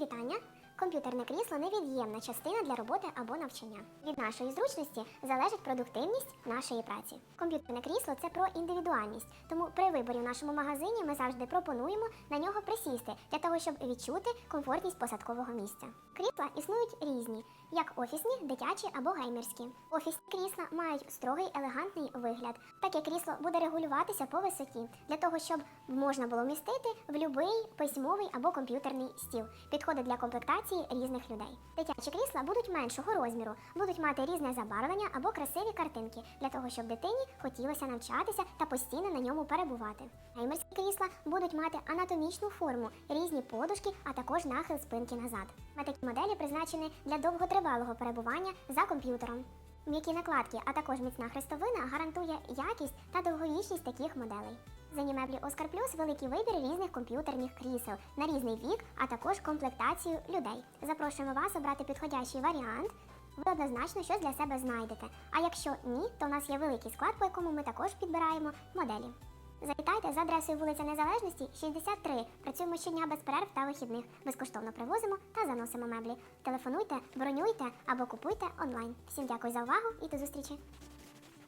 그게 나냐? Комп'ютерне крісло невід'ємна частина для роботи або навчання. Від нашої зручності залежить продуктивність нашої праці. Комп'ютерне крісло це про індивідуальність, тому при виборі в нашому магазині ми завжди пропонуємо на нього присісти для того, щоб відчути комфортність посадкового місця. Крісла існують різні, як офісні, дитячі або геймерські. Офісні крісла мають строгий елегантний вигляд. Таке крісло буде регулюватися по висоті для того, щоб можна було вмістити в будь-який письмовий або комп'ютерний стіл. Підходить для комплектації різних людей. Дитячі крісла будуть меншого розміру, будуть мати різне забарвлення або красиві картинки для того, щоб дитині хотілося навчатися та постійно на ньому перебувати. Геймерські крісла будуть мати анатомічну форму, різні подушки, а також нахил спинки назад. Такі моделі призначені для довготривалого перебування за комп'ютером. М'які накладки, а також міцна хрестовина гарантує якість та довговічність таких моделей. Зенімеблі Оскар Плюс великий вибір різних комп'ютерних крісел на різний вік, а також комплектацію людей. Запрошуємо вас обрати підходящий варіант. Ви однозначно щось для себе знайдете. А якщо ні, то в нас є великий склад, по якому ми також підбираємо моделі. Завітайте за адресою вулиця Незалежності, 63. Працюємо щодня без перерв та вихідних. Безкоштовно привозимо та заносимо меблі. Телефонуйте, бронюйте або купуйте онлайн. Всім дякую за увагу і до зустрічі!